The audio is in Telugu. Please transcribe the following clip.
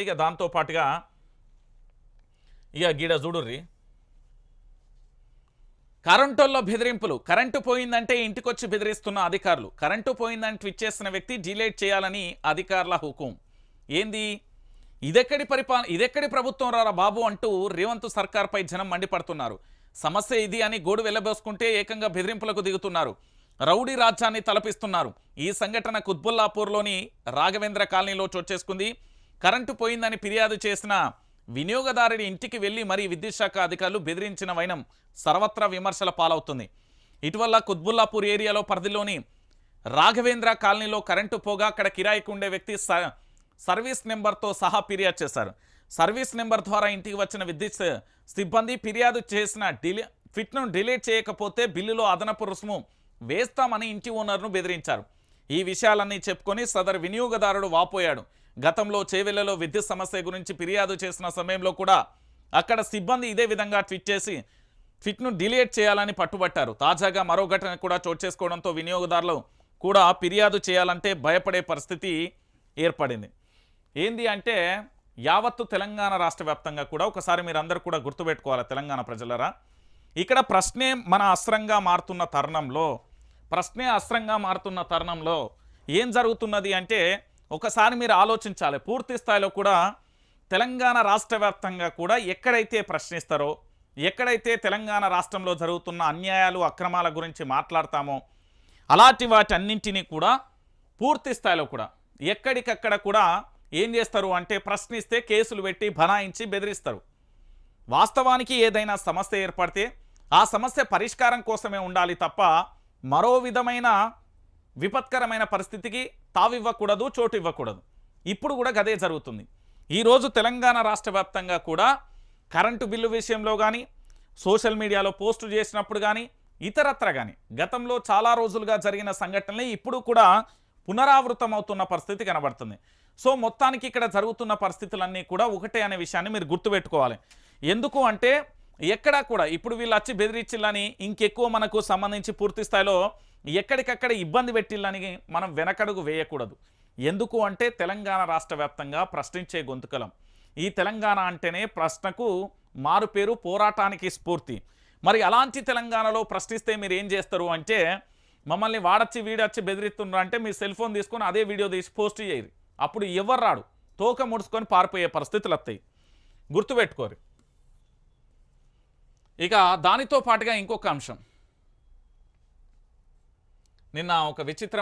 ఇక దాంతో పాటుగా ఇక గీడ చూడుర్రి. కరెంటుల్లో బెదిరింపులు. కరెంటు పోయిందంటే ఇంటికొచ్చి బెదిరిస్తున్న అధికారులు. కరెంటు పోయిందని ట్విట్ చేసిన వ్యక్తి డిలేట్ చేయాలని అధికారుల హుకుం. ఏంది? ఇదెక్కడి పరిపాలన ఇదెక్కడి ప్రభుత్వం రారా బాబు అంటూ రేవంత్ సర్కార్పై జనం మండిపడుతున్నారు. సమస్య ఇది అని గోడు వెళ్ళబోసుకుంటే ఏకంగా బెదిరింపులకు దిగుతున్నారు. రౌడీ రాజ్యాన్ని తలపిస్తున్నారు. ఈ సంఘటన కుత్బుల్లాపూర్లోని రాఘవేంద్ర కాలనీలో చోటు చేసుకుంది. కరెంటు పోయిందని ఫిర్యాదు చేసిన వినియోగదారుడి ఇంటికి వెళ్ళి మరీ విద్యుత్ శాఖ అధికారులు బెదిరించిన వైనం సర్వత్రా విమర్శల పాలవుతుంది. ఇటీవల కుత్బుల్లాపూర్ ఏరియాలో పరిధిలోని రాఘవేంద్ర కాలనీలో కరెంటు పోగా అక్కడ కిరాయికి ఉండే వ్యక్తి స- సర్వీస్ నెంబర్తో సహా ఫిర్యాదు చేశారు. సర్వీస్ నెంబర్ ద్వారా ఇంటికి వచ్చిన విద్యుత్ సిబ్బంది ఫిర్యాదు చేసిన డిలే ఫిట్ను డిలీట్ చేయకపోతే బిల్లులో అదనపు రుసుము వేస్తామని ఇంటి ఓనర్ను బెదిరించారు. ఈ విషయాలన్నీ చెప్పుకొని సదరు వినియోగదారుడు వాపోయాడు. గతంలో చేవెళ్ళలో విద్యుత్ సమస్య గురించి ఫిర్యాదు చేసిన సమయంలో కూడా అక్కడ సిబ్బంది ఇదే విధంగా ట్వీట్ చేసి ట్విట్ను డిలీట్ చేయాలని పట్టుబట్టారు. తాజాగా మరో ఘటన కూడా చోటు చేసుకోవడంతో వినియోగదారులు కూడా ఫిర్యాదు చేయాలంటే భయపడే పరిస్థితి ఏర్పడింది. ఏంది అంటే యావత్తు తెలంగాణ రాష్ట్ర వ్యాప్తంగా కూడా ఒకసారి మీరందరూ కూడా గుర్తుపెట్టుకోవాలి తెలంగాణ ప్రజలరా. ఇక్కడ ప్రశ్నే మన అస్త్రంగా మారుతున్న తరుణంలో ప్రశ్నే అస్త్రంగా మారుతున్న తరుణంలో ఏం జరుగుతున్నది అంటే ఒకసారి మీరు ఆలోచించాలి. పూర్తి స్థాయిలో కూడా తెలంగాణ రాష్ట్ర వ్యాప్తంగా కూడా ఎక్కడైతే ప్రశ్నిస్తారో ఎక్కడైతే తెలంగాణ రాష్ట్రంలో జరుగుతున్న అన్యాయాలు అక్రమాల గురించి మాట్లాడతామో అలాంటి వాటన్నింటినీ కూడా పూర్తి స్థాయిలో కూడా ఎక్కడికక్కడ కూడా ఏం చేస్తారు అంటే ప్రశ్నిస్తే కేసులు పెట్టి బనాయించి బెదిరిస్తారు. వాస్తవానికి ఏదైనా సమస్య ఏర్పడితే ఆ సమస్య పరిష్కారం కోసమే ఉండాలి తప్ప మరో విధమైన విపత్కరమైన పరిస్థితికి తావివ్వకూడదు చోటు ఇవ్వకూడదు ఇప్పుడు కూడా గదే జరుగుతుంది. ఈరోజు తెలంగాణ రాష్ట్ర వ్యాప్తంగా కూడా కరెంటు బిల్లు విషయంలో కానీ సోషల్ మీడియాలో పోస్టు చేసినప్పుడు కానీ ఇతరత్ర కానీ గతంలో చాలా రోజులుగా జరిగిన సంఘటనలే ఇప్పుడు కూడా పునరావృతం అవుతున్న పరిస్థితి కనబడుతుంది. సో మొత్తానికి ఇక్కడ జరుగుతున్న పరిస్థితులన్నీ కూడా ఒకటే అనే విషయాన్ని మీరు గుర్తుపెట్టుకోవాలి. ఎందుకు అంటే ఎక్కడా కూడా ఇప్పుడు వీళ్ళు వచ్చి బెదిరించిల్లని ఇంకెక్కువ మనకు సంబంధించి పూర్తి స్థాయిలో ఎక్కడికక్కడ ఇబ్బంది పెట్టిల్లని మనం వెనకడుగు వేయకూడదు. ఎందుకు అంటే తెలంగాణ రాష్ట్ర వ్యాప్తంగా ప్రశ్నించే గొంతుకలం. ఈ తెలంగాణ అంటేనే ప్రశ్నకు మారుపేరు పోరాటానికి స్ఫూర్తి. మరి అలాంటి తెలంగాణలో ప్రశ్నిస్తే మీరు ఏం చేస్తారు అంటే మమ్మల్ని వాడచ్చి వీడచ్చి బెదిరిస్తున్నారు అంటే మీరు సెల్ ఫోన్ తీసుకొని అదే వీడియో తీసి పోస్ట్ చేయరు. అప్పుడు ఎవరు రాడు. తోక ముడుచుకొని పారిపోయే పరిస్థితులు వస్తాయి గుర్తుపెట్టుకోరు. ఇక దానితో పాటుగా ఇంకొక అంశం. నిన్న ఒక విచిత్రమైన